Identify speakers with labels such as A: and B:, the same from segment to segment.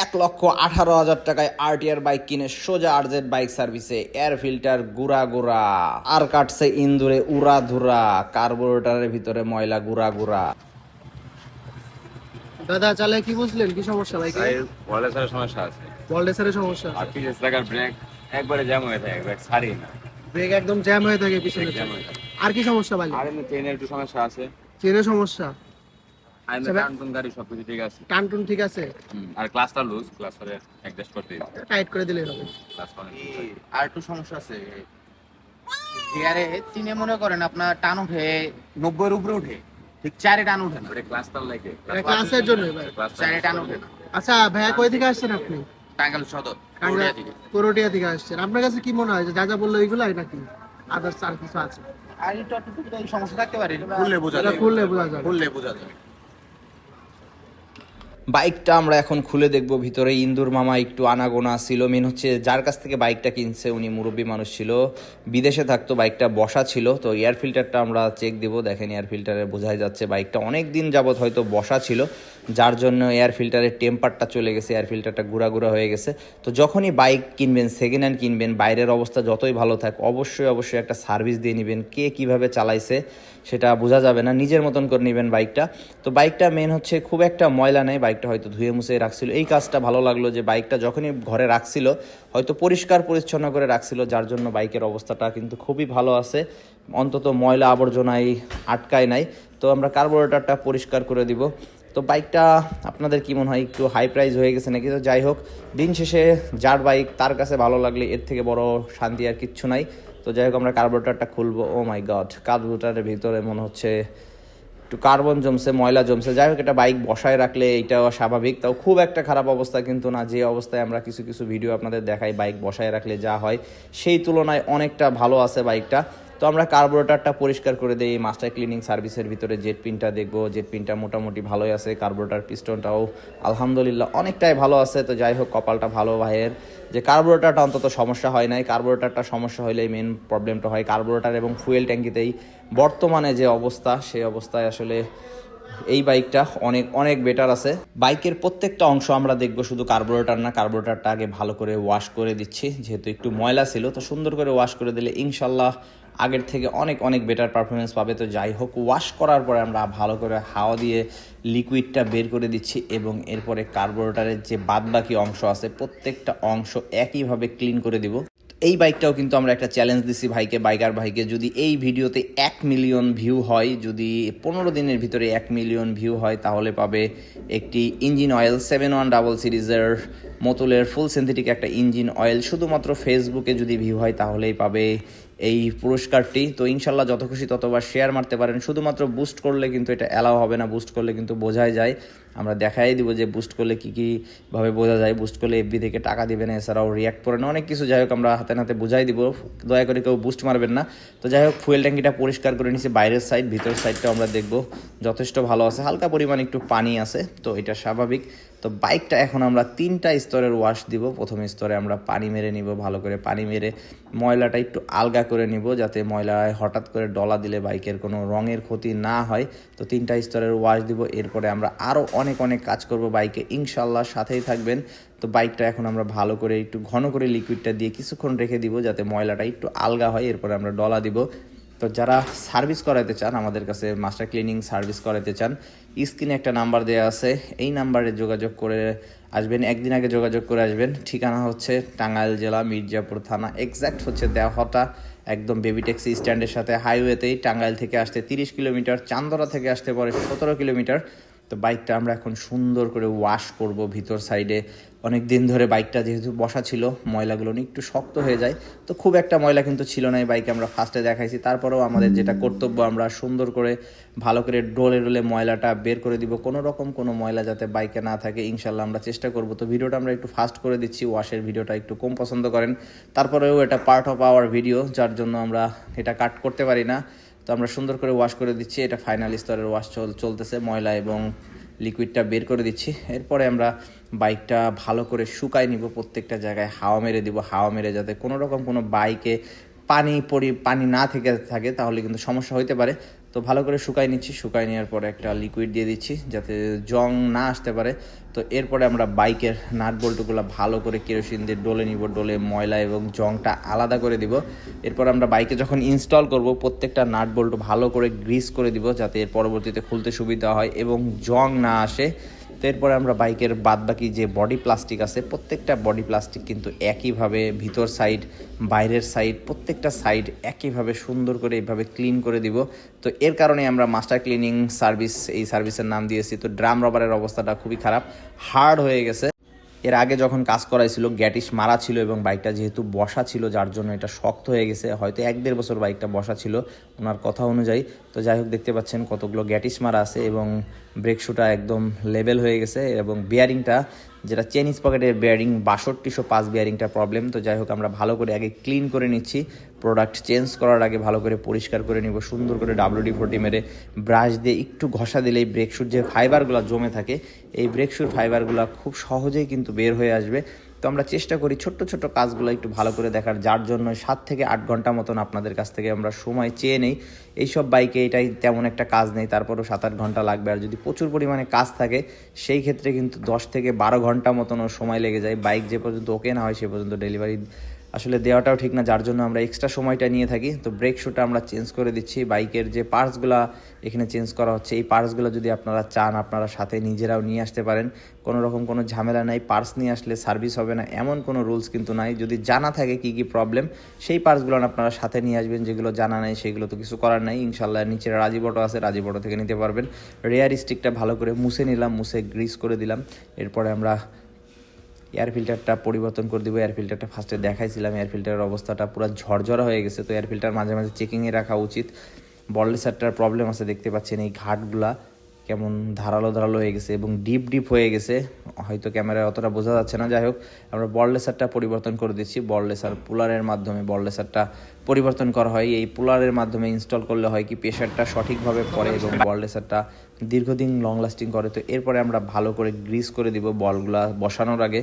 A: এক লক্ষ আঠারো হাজার টাকায় আরটিআর বাইক কিনে সোজা আরজেড বাইক সার্ভিসে এয়ার ফিল্টার গুড়া গুড়া। আর কাটছে ইন্দুরে উড়া ধুরা কার্বোরেটরের ভিতরে ময়লা গুড়া গুড়া।
B: দাদা চালে কি বুঝলেন? কি সমস্যা ভাই?
C: ভাই ওয়ালেসের সমস্যা আছে।
B: ওয়ার্ল্ডেসারের সমস্যা
C: আর পিছনে থাকার ব্রেক একবারে জ্যাম হয়ে থাকে ব্রেক ছাড়ি না।
B: ব্রেক একদম জ্যাম হয়ে থাকে পিছনে
C: জ্যাম হয়ে
B: আর কি সমস্যা ভাই?
C: আর এমনি ট্রেনের একটু সমস্যা আছে।
B: চেনের সমস্যা
C: আর এমনি
B: আচ্ছা, ভাই-
C: কান্টুন গাড়ি সবকিছু ঠিক আছে।
B: টান ঠিক আছে?
C: আর ক্লাসটা লুজ ক্লাস অ্যাডজাস্ট করতে
B: টাইট করে দিলে হবে।
C: ক্লাস
D: আর একটু সমস্যা আছে। গিয়ারে তিনে মনে করেন আপনার টান উঠে নব্বইয়ের উপরে উঠে ঠিক চারে টান উঠে না।
C: ক্লাসটার লাগে।
B: ক্লাসের জন্য
D: চারে টান উঠে না।
B: আচ্ছা ভাইয়া কই থেকে আসছেন আপনি?
D: টাঙ্গাইল সদর পুরুলিয়া থেকে
B: করোটিয়া আসছেন। আপনার কাছে কি মনে হয় যে যা যা বলল এইগুলাই নাকি আদার্স আর কিছু আছে?
D: আর একটু একটু টুকটাক সমস্যা থাকতে পারে। খুললে বোঝা
B: এটা
D: যাবে
B: খুললে বোঝা যাবে।
D: খুললে বোঝা যাবে
A: বাইকটা আমরা এখন খুলে দেখব ভিতরে। ইন্দুর মামা একটু আনাগোনা ছিল। মেন হচ্ছে যার কাছ থেকে বাইকটা কিনছে, উনি মুরব্বী মানুষ ছিল। বিদেশে থাকতো, বাইকটা বসা ছিল। তো এয়ার ফিল্টারটা আমরা চেক দিব। দেখেন এয়ার ফিল্টারে বোঝাই যাচ্ছে বাইকটা অনেক দিন যাবত হয়তো বসা ছিল। যার জন্য এয়ার ফিল্টারের টেম্পারটা চলে গেছে এয়ার ফিল্টারটা গুঁড়া গুঁড়া হয়ে গেছে। তো যখনই বাইক কিনবেন সেকেন্ড হ্যান্ড কিনবেন, বাইরের অবস্থা যতই ভালো থাক, অবশ্যই অবশ্যই একটা সার্ভিস দিয়ে নেবেন। কে কীভাবে চালাইছে সেটা বোঝা যাবে না। নিজের মতন করে নেবেন বাইকটা। তো বাইকটা মেন হচ্ছে খুব একটা ময়লা নেই। বাইকটা হয়তো ধুয়ে মুছে রাখছিল। এই কাজটা ভালো লাগল যে বাইকটা যখনই ঘরে রাখছিল, হয়তো পরিষ্কার পরিচ্ছন্ন করে রাখছিল, যার জন্য বাইকের অবস্থাটা কিন্তু খুবই ভালো আছে। অন্তত ময়লা আবর্জনায় আটকায় নাই। তো আমরা কার্বোরেটরটা পরিষ্কার করে দিব। তো বাইকটা আপনাদের কি মনে হয়, একটু হাই প্রাইস হয়ে গেছে নাকি? তো যাই হোক, দিন শেষে যার বাইক তার কাছে ভালো লাগলে এর থেকে বড় শান্তি আর কিচ্ছু নাই। তো যাই হোক, আমরা কার্বোরেটরটা খুলবো। ও মাই গড কার্বোরেটরের ভিতরে মনে হচ্ছে একটু কার্বন জমছে, ময়লা জমছে, যাই হোক এটা বাইক বসায় রাখলে এটাও স্বাভাবিক। তাও খুব একটা খারাপ অবস্থা কিন্তু না, যে অবস্থায় আমরা কিছু কিছু ভিডিও আপনাদের দেখাই, বাইক বসায় রাখলে যা হয়। সেই তুলনায় অনেকটা ভালো আছে বাইকটা। তো আমরা কার্বোরেটারটা পরিষ্কার করে দিই মাস্টার ক্লিনিং সার্ভিসের ভিতরে জেট পিনটা দেখব জেট পিনটা মোটামুটি ভালোই আছে কার্বোরেটর পিস্টনটাও আলহামদুলিল্লাহ অনেকটাই ভালো আছে, তো যাই হোক, কপালটা ভালো ভাইয়ের। যে কার্বোরেটরটা অন্তত সমস্যা হয় নাই কার্বোরেটারটা সমস্যা হলেই মেন প্রবলেমটা হয়। কার্বোরেটার এবং ফুয়েল ট্যাঙ্কিতেই বর্তমানে যে অবস্থা, সেই অবস্থায় আসলে এই বাইকটা অনেক অনেক বেটার আছে। বাইকের প্রত্যেকটা অংশ আমরা দেখব শুধু কার্বোরেটার না কার্বোরেটরটা আগে ভালো করে ওয়াশ করে দিচ্ছি, যেহেতু একটু ময়লা ছিল, তো সুন্দর করে ওয়াশ করে দিলে ইনশাল্লাহ আগের থেকে অনেক অনেক বেটার পারফরমেন্স পাবে। তো যাই হোক ওয়াশ করার পরে আমরা ভালো করে হাওয়া দিয়ে লিকুইডটা বের করে দিচ্ছি এবং এরপরে কার্বোরেটারের যে বাদবাকি অংশ আছে, প্রত্যেকটা অংশ একইভাবে ক্লিন করে দিব। এই বাইকটাও কিন্তু আমরা একটা চ্যালেঞ্জ দিছি ভাইকে বাইকার ভাইকে। যদি এই ভিডিওতে এক মিলিয়ন ভিউ হয়, যদি পনেরো দিনের ভিতরে এক মিলিয়ন ভিউ হয়, তাহলে পাবে একটি engine oil seven one double সিরিজের মোতুলের ফুল সিনথেটিক একটা ইঞ্জিন অয়েল শুধুমাত্র ফেসবুকে যদি ভিউ হয়, তাহলেই পাবে এই পুরস্কারটি। তো ইনশাল্লাহ যত খুশি ততবার শেয়ার মারতে পারেন। শুধুমাত্র বুস্ট করলে কিন্তু এটা অ্যালাও হবে না। বুস্ট করলে কিন্তু বোঝাই যায়। আমরা দেখাই দিব যে বুস্ট করলে কী কীভাবে বোঝা যায়। বুস্ট করলে এফবি থেকে টাকা দিবে না এছাড়াও রিয়াক্ট করে না অনেক কিছু যাই হোক আমরা হাতে নাতে বোঝাই দিব। দয়া করে কেউ বুস্ট মারবেন না। তো যাই হোক ফুয়েল ট্যাঙ্কিটা পরিষ্কার করে নিছি। বাইরের সাইড ভিতরের সাইডটাও আমরা দেখব। যথেষ্ট ভালো আছে। হালকা পরিমাণ একটু পানি আছে। তো এটা স্বাভাবিক। তো বাইকটা এখন আমরা তিনটা স্তরের ওয়াশ দিব। প্রথম স্তরে আমরা পানি মেরে নিব, ভালো করে পানি মেরে ময়লাটা একটু আলগা করে নিব যাতে ময়লায় হঠাৎ করে ডলা দিলে বাইকের কোনো রঙের ক্ষতি না হয়। তো তিনটা স্তরের ওয়াশ দিব। এরপরে আমরা আরও অনেক অনেক কাজ করব বাইকে। ইনশাল্লাহ সাথেই থাকবেন। তো বাইকটা এখন আমরা ভালো করে একটু ঘন করে লিকুইডটা দিয়ে কিছুক্ষণ রেখে দিব যাতে ময়লাটা একটু আলগা হয়। এরপরে আমরা ডলা দিব। তো যারা সার্ভিস করাতে চান, আমাদের কাছে মাস্টার ক্লিনিং সার্ভিস করাতে চান, স্ক্রিনে একটা নাম্বার দেওয়া আছে। এই নাম্বারে যোগাযোগ করে আসবেন, একদিন আগে যোগাযোগ করে আসবেন। ঠিকানা হচ্ছে টাঙ্গাইল জেলা, মির্জাপুর থানা। এক্স্যাক্ট হচ্ছে দেওহটা একদম বেবি ট্যাক্সি স্ট্যান্ডের সাথে হাইওয়েতেই টাঙ্গাইল থেকে আসতে তিরিশ কিলোমিটার, চান্দরা থেকে আসতে পারে সতেরো কিলোমিটার। তো বাইকটা আমরা এখন সুন্দর করে ওয়াশ করব ভিতর সাইডে অনেক দিন ধরে বাইকটা যেহেতু বসা ছিল, ময়লাগুলো একটু শক্ত হয়ে যায়। তো খুব একটা ময়লা কিন্তু ছিল না এই বাইকে আমরা ফার্স্টে দেখাইছি। তারপরেও আমাদের যেটা কর্তব্য, আমরা সুন্দর করে, ভালো করে ডোলে ডোলে ময়লাটা বের করে দিব। কোনো রকম কোনো ময়লা যাতে বাইকে না থাকে ইনশাল্লাহ আমরা চেষ্টা করব। তো ভিডিওটা আমরা একটু ফাস্ট করে দিচ্ছি ওয়াশের ভিডিওটা একটু কম পছন্দ করেন। তারপরেও এটা পার্ট অফ আওয়ার ভিডিও যার জন্য আমরা এটা কাট করতে পারি না। তো আমরা সুন্দর করে ওয়াশ করে দিচ্ছি। এটা ফাইনাল স্তরের ওয়াশ চল চলতেছে। ময়লা এবং লিকুইডটা বের করে দিচ্ছি। এরপরে আমরা বাইকটা ভালো করে শুকাই নিব প্রত্যেকটা জায়গায়। হাওয়া মেরে দিব, হাওয়া মেরে যাতে কোনো রকম কোনো বাইকে পানি পরি পানি না থেকে থাকে, তাহলে কিন্তু সমস্যা হইতে পারে। তো ভালো করে শুকাই নিচ্ছি শুকাই নেওয়ার পরে একটা লিকুইড দিয়ে দিচ্ছি যাতে জং না আসতে পারে। তো এরপরে আমরা বাইকের নাট বল্টুগুলো ভালো করে কেরোসিন দিয়ে ডলে নিব, ডলে ময়লা এবং জংটা আলাদা করে দিব। এরপর আমরা বাইকে যখন ইনস্টল করব, প্রত্যেকটা নাট বল্টু ভালো করে গ্রিস করে দিব যাতে এর পরবর্তীতে খুলতে সুবিধা হয় এবং জং না আসে। তো এরপরে আমরা বাইকের বাদবাকি যে বডি প্লাস্টিক আছে, প্রত্যেকটা বডি প্লাস্টিক কিন্তু একইভাবে ভিতর সাইড, বাইরের সাইড, প্রত্যেকটা সাইড একইভাবে সুন্দর করে এইভাবে ক্লিন করে দিব। তো এর কারণে আমরা মাস্টার ক্লিনিং সার্ভিস, এই সার্ভিসের নাম দিয়েছি। তো ড্রাম রবারের অবস্থাটা খুবই খারাপ, হার্ড হয়ে গেছে। এর আগে যখন কাজ করাইছিল, গ্যাটিস মারা ছিল এবং বাইকটা যেহেতু বসা ছিল, যার জন্য এটা শক্ত হয়ে গেছে। হয়তো এক দেড় বছর বাইকটা বসা ছিল, ওনার কথা অনুযায়ী। তো যাই হোক, দেখতে পাচ্ছেন কতগুলো গ্যাটিস মারা আছে এবং ব্রেক শুটা একদম লেভেল হয়ে গেছে এবং বিয়ারিংটা যেটা চেনিস পকেটের বিয়ারিং বাষট্টিশো পাঁচ বিয়ারিংটা প্রবলেম তো যাই হোক, আমরা ভালো করে আগে ক্লিন করে নিচ্ছি। প্রোডাক্ট চেঞ্জ করার আগে ভালো করে পরিষ্কার করে নিব, সুন্দর করে ডাব্লিউডি ফোরটি মেরে ব্রাশ দিয়ে একটু ঘষা দিলেই ব্রেক শুট যে ফাইবারগুলো জমে থাকে, এই ব্রেক ফাইবারগুলো খুব সহজেই কিন্তু বের হয়ে আসবে। তো আমরা চেষ্টা করি ছোট্ট ছোট্ট কাজগুলো একটু ভালো করে দেখার, যার জন্য সাত থেকে আট ঘণ্টা মতন আপনাদের কাছ থেকে আমরা সময় চেয়ে নেই। এইসব বাইকে এটাই তেমন একটা কাজ নেই, তারপরও সাত আট ঘণ্টা লাগবে। আর যদি প্রচুর পরিমাণে কাজ থাকে, সেই ক্ষেত্রে কিন্তু দশ থেকে বারো ঘণ্টা মতনও সময় লেগে যায়। বাইক যে পর্যন্ত ওকে না হয়, সে পর্যন্ত ডেলিভারি আসলে দেওয়াটাও ঠিক না, যার জন্য আমরা এক্সট্রা সময়টা নিয়ে থাকি। তো ব্রেক শুটা আমরা চেঞ্জ করে দিচ্ছি। বাইকের যে পার্টসগুলো এখানে চেঞ্জ করা হচ্ছে, এই পার্টসগুলো যদি আপনারা চান, আপনারা সাথে নিজেরাও নিয়ে আসতে পারেন। কোনো রকম কোনো ঝামেলা নাই পার্টস নিয়ে আসলে সার্ভিস হবে না, এমন কোনো রুলস কিন্তু নাই। যদি জানা থাকে কি কি প্রবলেম সেই পার্টসগুলো আপনারা সাথে নিয়ে আসবেন, যেগুলো জানা নাই, সেগুলো তো কিছু করার নাই। ইনশাল্লাহ নিচের রাজিবটো আছে রাজিবটো থেকে নিতে পারবেন। রেয়ার স্টিকটা ভালো করে মুছে নিলাম, মুছে গ্রিস করে দিলাম। এরপরে আমরা এয়ার ফিল্টারটা পরিবর্তন করে দিব এয়ার ফিল্টারটা ফার্স্টে দেখাইছিলাম এয়ার ফিল্টারের অবস্থাটা পুরো ঝরঝরা হয়ে গেছে, তো এয়ার ফিল্টার মাঝে মাঝে চেকিংয়ে রাখা উচিত। বললেসারটার প্রবলেম আছে, দেখতে পাচ্ছেন এই ঘাটগুলা। কেমন ধারালো ধারালো হয়ে গেছে এবং ডিপ ডিপ হয়ে গেছে। হয়তো ক্যামেরায় অতটা বোঝা যাচ্ছে না। যাই হোক, আমরা বললেসারটা পরিবর্তন করে দিচ্ছি। বললেসার পুলারের মাধ্যমে বললেসারটা পরিবর্তন করা হয়। এই পুলারের মাধ্যমে ইনস্টল করলে হয় কি প্রেশারটা সঠিকভাবে পড়ে এবং বললেসারটা দীর্ঘদিন লং লাস্টিং করে। তো এরপরে আমরা ভালো করে গ্রিস করে দিব বলগুলা বসানোর আগে।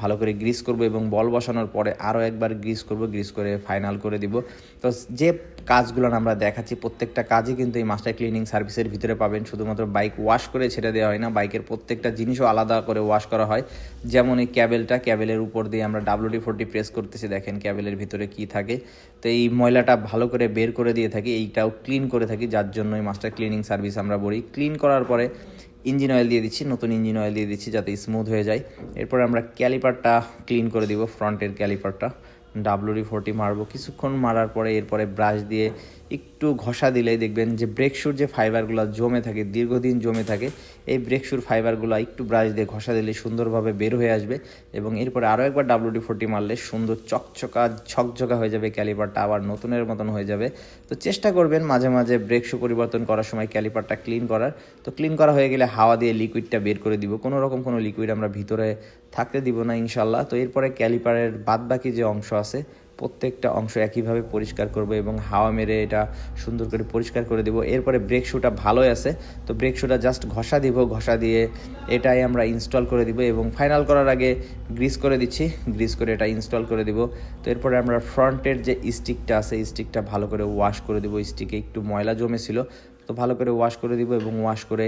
A: ভালো করে গ্রিস করব এবং বল বসানোর পরে আরও একবার গ্রিস করব, গ্রিস করে ফাইনাল করে দিব। তো যে কাজগুলো আমরা দেখাচ্ছি, প্রত্যেকটা কাজই কিন্তু এই মাস্টার ক্লিনিং সার্ভিসের ভিতরে পাবেন। শুধুমাত্র বাইক ওয়াশ করে ছেড়ে দেওয়া হয় না বাইকের প্রত্যেকটা জিনিসও আলাদা করে ওয়াশ করা হয়। যেমন এই ক্যাবেলটা ক্যাবেলের উপর দিয়ে আমরা ডাব্লিউডি ফোরটি প্রেস করতেছি, দেখেন ক্যাবেলের ভিতরে কি থাকে। তো এই ময়লাটা ভালো করে বের করে দিয়ে থাকি, এইটাও ক্লিন করে থাকি, যার জন্য এই মাস্টার ক্লিনিং সার্ভিস আমরা বলি। ক্লিন করার পরে ইঞ্জিন অয়েল দিয়ে দিচ্ছি, নতুন ইঞ্জিন অয়েল দিয়ে দিচ্ছি যাতে স্মুথ হয়ে যায়। এরপর আমরা ক্যালিপারটা ক্লিন করে দিব ফ্রন্টের ক্যালিপারটা। ডাব্লিউডি ফোরটি মারবো। কিছুক্ষণ মারার পরে এরপরে ব্রাশ দিয়ে একটু ঘষা দিলেই দেখবেন যে ব্রেক শুর যে ফাইবারগুলো জমে থাকে, দীর্ঘদিন জমে থাকে, এই ব্রেক শুর ফাইবারগুলো একটু ব্রাশ দিয়ে ঘষা দিলে সুন্দরভাবে বের হয়ে আসবে এবং এরপরে আরও একবার ডাব্লুডি ফোরটি মারলে সুন্দর চকচকা, ঝকঝকা হয়ে যাবে ক্যালিপারটা আবার নতুনের মতন হয়ে যাবে। তো চেষ্টা করবেন মাঝে মাঝে ব্রেক শু পরিবর্তন করার সময় ক্যালিপারটা ক্লিন করার। তো ক্লিন করা হয়ে গেলে হাওয়া দিয়ে লিকুইডটা বের করে দিব। কোনো রকম কোনো লিকুইড আমরা ভিতরে থাকতে দিব না ইনশাল্লাহ তো এরপরে ক্যালিপারের বাদবাকি যে অংশ আছে প্রত্যেকটা অংশ একইভাবে পরিষ্কার করব এবং হাওয়া মেরে এটা সুন্দর করে পরিষ্কার করে দেব। এরপরে ব্রেক শুটা ভালোই আছে। তো ব্রেক শুটা জাস্ট ঘষা দিব, ঘষা দিয়ে এটাই আমরা ইনস্টল করে দিব এবং ফাইনাল করার আগে গ্রিস করে দিচ্ছি গ্রিস করে এটা ইনস্টল করে দিব। তো এরপরে আমরা ফ্রন্টের যে স্টিকটা আছে স্টিকটা ভালো করে ওয়াশ করে দিব। স্টিকে একটু ময়লা জমেছিল। তো ভালো করে ওয়াশ করে দিব এবং ওয়াশ করে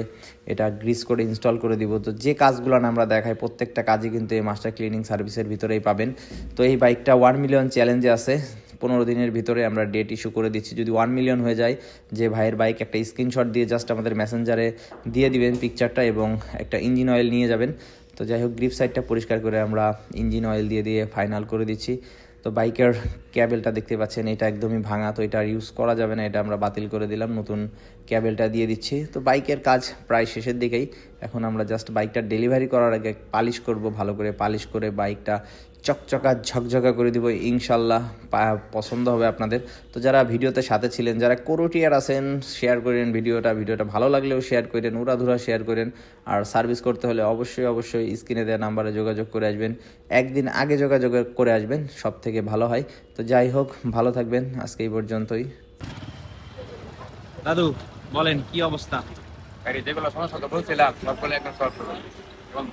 A: এটা গ্রিস করে ইনস্টল করে দিব। তো যে কাজগুলো আমরা দেখাই, প্রত্যেকটা কাজই কিন্তু এই মাস্টার ক্লিনিং সার্ভিসের ভিতরেই পাবেন। তো এই বাইকটা ওয়ান মিলিয়ন চ্যালেঞ্জে আছে। পনেরো দিনের ভিতরে আমরা ডেট ইস্যু করে দিচ্ছি। যদি ওয়ান মিলিয়ন হয়ে যায়, যে ভাইয়ের বাইক একটা স্ক্রিনশট দিয়ে জাস্ট আমাদের মেসেঞ্জারে দিয়ে দিবেন পিকচারটা এবং একটা ইঞ্জিন অয়েল নিয়ে যাবেন। তো যাই হোক গ্রিপ সাইডটা পরিষ্কার করে আমরা ইঞ্জিন অয়েল দিয়ে দিয়ে ফাইনাল করে দিচ্ছি। তো বাইকের ক্যাবেলটা দেখতে পাচ্ছেন, এটা একদমই ভাঙা, তো এটা ইউজ করা যাবে না, এটা আমরা বাতিল করে দিলাম, নতুন ক্যাবেলটা দিয়ে দিচ্ছি। তো বাইকের কাজ প্রায় শেষের দিকেই, এখন আমরা জাস্ট বাইকটা ডেলিভারি করার আগে পালিশ করব, ভালো করে পালিশ করে বাইকটা চকচকা ঝকঝকা করে দিব ইনশাল্লাহ পছন্দ হবে আপনাদের। তো যারা ভিডিওতে সাথে ছিলেন যারা করোটিয়ার আছেন শেয়ার করেন ভিডিওটা ভিডিওটা ভালো লাগলেও শেয়ার করেন উড়াধুরা শেয়ার করেন। আর সার্ভিস করতে হলে অবশ্যই অবশ্যই স্ক্রিনে দেওয়া নাম্বারে যোগাযোগ করে আসবেন। একদিন আগে যোগাযোগ করে আসবেন সব থেকে ভালো হয়। তো যাই হোক ভালো থাকবেন আজকে এই পর্যন্তই।
E: দাদু বলেন কি অবস্থা?
C: যেগুলো সমস্যা তো বলছিলাম সবগুলো এখন সলভ করব এবং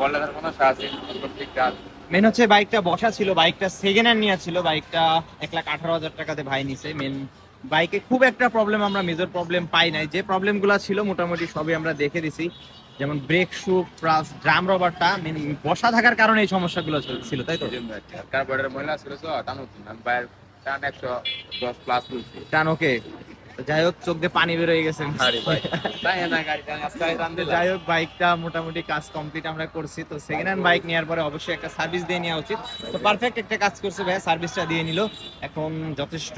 C: আছে সব ঠিকঠাক
E: মেন হচ্ছে বাইকটা বসা ছিল বাইকটা সেকেন্ড হ্যান্ড নিয়ে ছিল বাইকটা এক লাখ আঠারো হাজার টাকাতে ভাই নিছে। মেন
A: বাইকে খুব একটা প্রবলেম আমরা মেজর প্রবলেম পাই নাই। যে প্রবলেমগুলো ছিল মোটামুটি সবই আমরা দেখে দিছি। যেমন ব্রেক শু প্লাস ড্রাম রবারটা মেন বসা থাকার কারণে এই সমস্যাগুলো ছিল- ছিল তাই তো?
C: কার্বোহাইড্রেট মহিলা ছিল তো টানো টান একশো দশ প্লাস
A: টান ওকে যাই হোক চোখ দিয়ে পানি বেরোয় গেছে। যাই হোক বাইকটা মোটামুটি কাজ কমপ্লিট আমরা করছি। তো সেকেন্ড হ্যান্ড বাইক নেওয়ার পরে অবশ্যই একটা সার্ভিস দিয়ে নেওয়া উচিত। তো পারফেক্ট একটা কাজ করছে ভাইয়া সার্ভিসটা দিয়ে নিল। এখন যথেষ্ট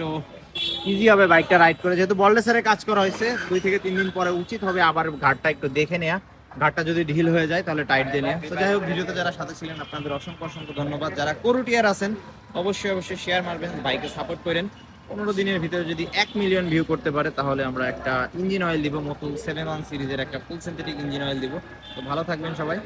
A: ইজি হবে বাইকটা রাইড করে। যেহেতু বললেসারে কাজ করা হয়েছে দুই থেকে তিন দিন পরে উচিত হবে আবার ঘাটটা একটু দেখে নেওয়া ঘাটটা যদি ঢিল হয়ে যায় তাহলে টাইট দিয়ে নেওয়া তো যাই হোক ভিডিওতে যারা সাথে ছিলেন আপনাদের অসংখ্য অসংখ্য ধন্যবাদ। যারা করুটিয়ার আছেন অবশ্যই অবশ্যই শেয়ার মারবেন বাইকে সাপোর্ট করেন। পনেরো দিনের ভিতরে যদি এক মিলিয়ন ভিউ করতে পারে, তাহলে আমরা একটা ইঞ্জিন অয়েল দিব মতুল সেভেন ওয়ান সিরিজের একটা ফুল সিনথেটিক ইঞ্জিন অয়েল দিব। তো ভালো থাকবেন সবাই।